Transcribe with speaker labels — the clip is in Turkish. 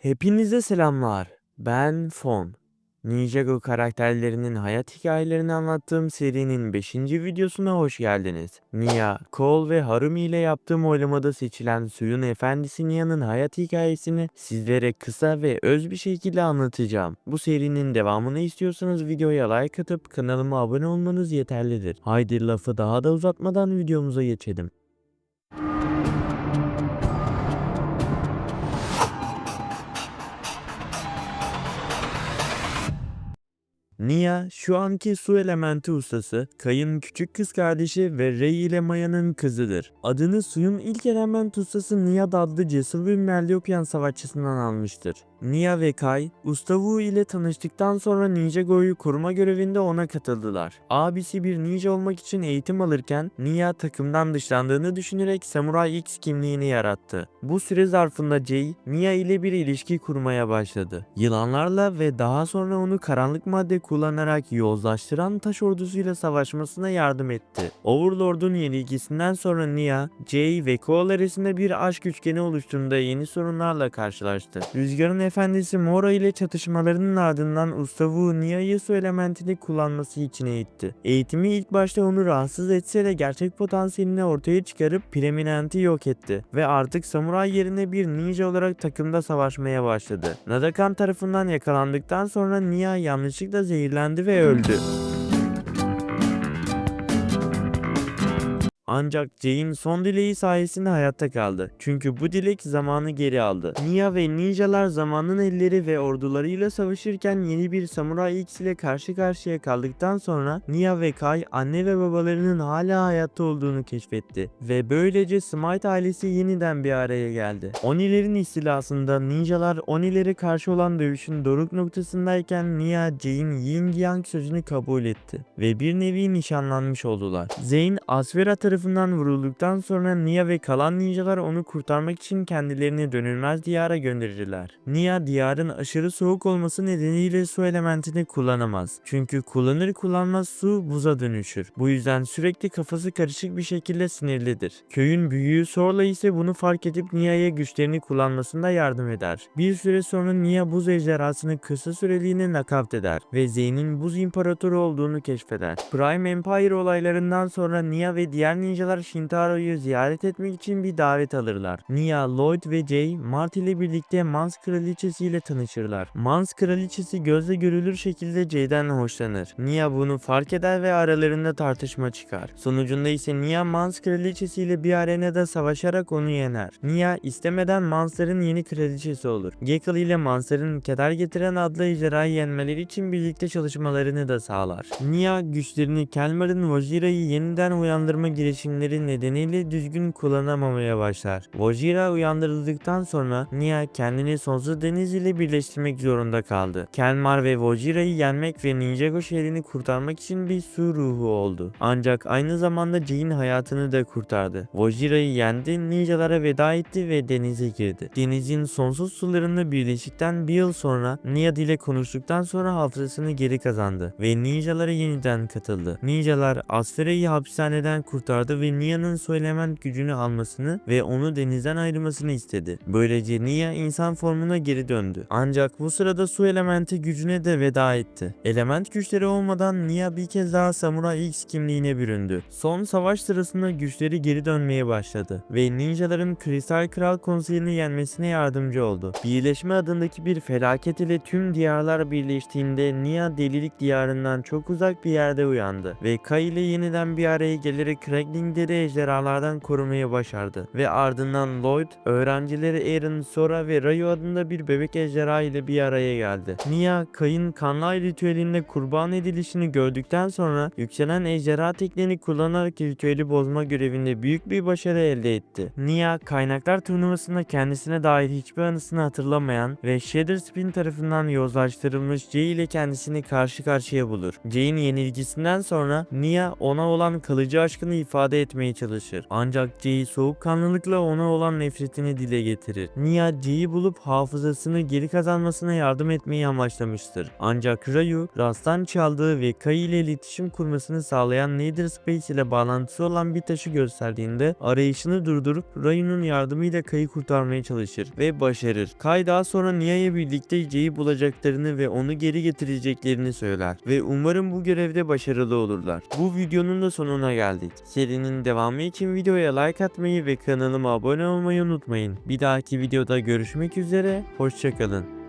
Speaker 1: Hepinize selamlar. Ben Fon. Ninjago karakterlerinin hayat hikayelerini anlattığım serinin 5. videosuna hoş geldiniz. Nia, Cole ve Harumi ile yaptığım oylamada seçilen suyun efendisi Nia'nın hayat hikayesini sizlere kısa ve öz bir şekilde anlatacağım. Bu serinin devamını istiyorsanız videoya like atıp kanalıma abone olmanız yeterlidir. Haydi lafı daha da uzatmadan videomuza geçelim. Nia şu anki su elementi ustası, Kay'ın küçük kız kardeşi ve Rey ile Maya'nın kızıdır. Adını suyun ilk element ustası Niad adlı cesur bir Merliopian savaşçısından almıştır. Nia ve Kay, Usta Wu ile tanıştıktan sonra Ninjago'yu koruma görevinde ona katıldılar. Abisi bir ninja olmak için eğitim alırken Nia takımdan dışlandığını düşünerek Samurai X kimliğini yarattı. Bu süre zarfında Jay, Nia ile bir ilişki kurmaya başladı. Yılanlarla ve daha sonra onu karanlık madde kullanarak yozlaştıran taş ordusuyla savaşmasına yardım etti. Overlord'un yenilgisinden sonra Nia, Jay ve Cole arasında bir aşk üçgeni oluştuğunda yeni sorunlarla karşılaştı. Rüzgarın efendisi Mora ile çatışmalarının ardından Usta Wu Nia'yı su elementini kullanması için eğitti. Eğitimi ilk başta onu rahatsız etse de gerçek potansiyelini ortaya çıkarıp Preeminent'i yok etti ve artık samuray yerine bir ninja olarak takımda savaşmaya başladı. Nadakan tarafından yakalandıktan sonra Nia yanlışlıkla zehirlendi ve öldü. Ancak Jay'in son dileği sayesinde hayatta kaldı. Çünkü bu dilek zamanı geri aldı. Nia ve ninjalar zamanın elleri ve ordularıyla savaşırken yeni bir Samurai X ile karşı karşıya kaldıktan sonra Nia ve Kai anne ve babalarının hala hayatta olduğunu keşfetti. Ve böylece Smite ailesi yeniden bir araya geldi. Onilerin istilasında ninjalar Onilere karşı olan dövüşün doruk noktasındayken Nia Jay'in Yin Yang sözünü kabul etti. Ve bir nevi nişanlanmış oldular. Zeyn Asvera tarafından vurulduktan sonra Nia ve kalan ninjalar onu kurtarmak için kendilerini dönülmez diyara gönderirler. Nia diyarın aşırı soğuk olması nedeniyle su elementini kullanamaz. Çünkü kullanır kullanmaz su buza dönüşür. Bu yüzden sürekli kafası karışık bir şekilde sinirlidir. Köyün büyüğü Sorla ise bunu fark edip Nia'ya güçlerini kullanmasında yardım eder. Bir süre sonra Nia buz ejderhasını kısa süreliğine nakavt eder ve Zeyn'in buz imparatoru olduğunu keşfeder. Prime Empire olaylarından sonra Nia ve diğer ninjalar Shintaro'yu ziyaret etmek için bir davet alırlar. Nia, Lloyd ve Jay, Mart ile birlikte Mans kraliçesi ile tanışırlar. Mans kraliçesi gözle görülür şekilde Jay'den hoşlanır. Nia bunu fark eder ve aralarında tartışma çıkar. Sonucunda ise Nia Mans kraliçesi ile bir arenada savaşarak onu yener. Nia istemeden Mansların yeni kraliçesi olur. Gekal ile Mansların keder getiren adlı ejderhayı yenmeleri için birlikte çalışmalarını da sağlar. Nia güçlerini Kelmar'ın Vajira'yı yeniden uyandırma girişimleri nedeniyle düzgün kullanamamaya başlar. Vajira uyandırıldıktan sonra Nia kendini sonsuz deniz ile birleştirmek zorunda kaldı. Kelmar ve Vajira'yı yenmek ve Ninjago şehrini kurtarmak için bir su ruhu oldu. Ancak aynı zamanda Jay'in hayatını da kurtardı. Vajira'yı yendi, ninjalara veda etti ve denize girdi. Denizin sonsuz sularında birleştikten bir yıl sonra Nia ile konuştuktan sonra hafızasını geri kazandı ve ninjalara yeniden katıldı. Ninjalar Asfera'yı hapishaneden kurtardı ve Nia'nın su element gücünü almasını ve onu denizden ayırmasını istedi. Böylece Nia insan formuna geri döndü. Ancak bu sırada su elementi gücüne de veda etti. Element güçleri olmadan Nia bir kez daha Samurai X kimliğine büründü. Son savaş sırasında güçleri geri dönmeye başladı ve ninjaların Kristal Kral Konseyi'ni yenmesine yardımcı oldu. Birleşme adındaki bir felaket ile tüm diyarlar birleştiğinde Nia delilik diyarından çok uzak bir yerde uyandı ve Kai ile yeniden bir araya gelerek Crackling'leri ejderhalardan korumayı başardı ve ardından Lloyd, öğrencileri Aaron, Sora ve Rayo adında bir bebek ejderha ile bir araya geldi. Nia, Kai'ın kanlay ritüelinde kurban edilişini gördükten sonra yükselen ejderha tekniğini kullanarak ritüeli bozma görevinde büyük bir başarı elde etti. Nia, kaynaklar turnuvasında kendisine dair hiçbir anısını hatırlamayan ve Shader Spin tarafından yozlaştırılmış Jay ile kendisini karşı karşıya bulur. Jay'in yenilgisinden sonra Nia ona olan kalıcı aşkını ifade ifade etmeye çalışır. Ancak Jay soğukkanlılıkla ona olan nefretini dile getirir. Nia Jay'i bulup hafızasını geri kazanmasına yardım etmeyi amaçlamıştır. Ancak Ryu, Rast'tan çaldığı ve Kai ile iletişim kurmasını sağlayan Nether Space ile bağlantısı olan bir taşı gösterdiğinde arayışını durdurup Ryu'nun yardımıyla Kai'yi kurtarmaya çalışır ve başarır. Kai daha sonra Nia'ya birlikte Jay'i bulacaklarını ve onu geri getireceklerini söyler ve umarım bu görevde başarılı olurlar. Bu videonun da sonuna geldik. Serinin devamı için videoya like atmayı ve kanalıma abone olmayı unutmayın. Bir dahaki videoda görüşmek üzere, hoşçakalın.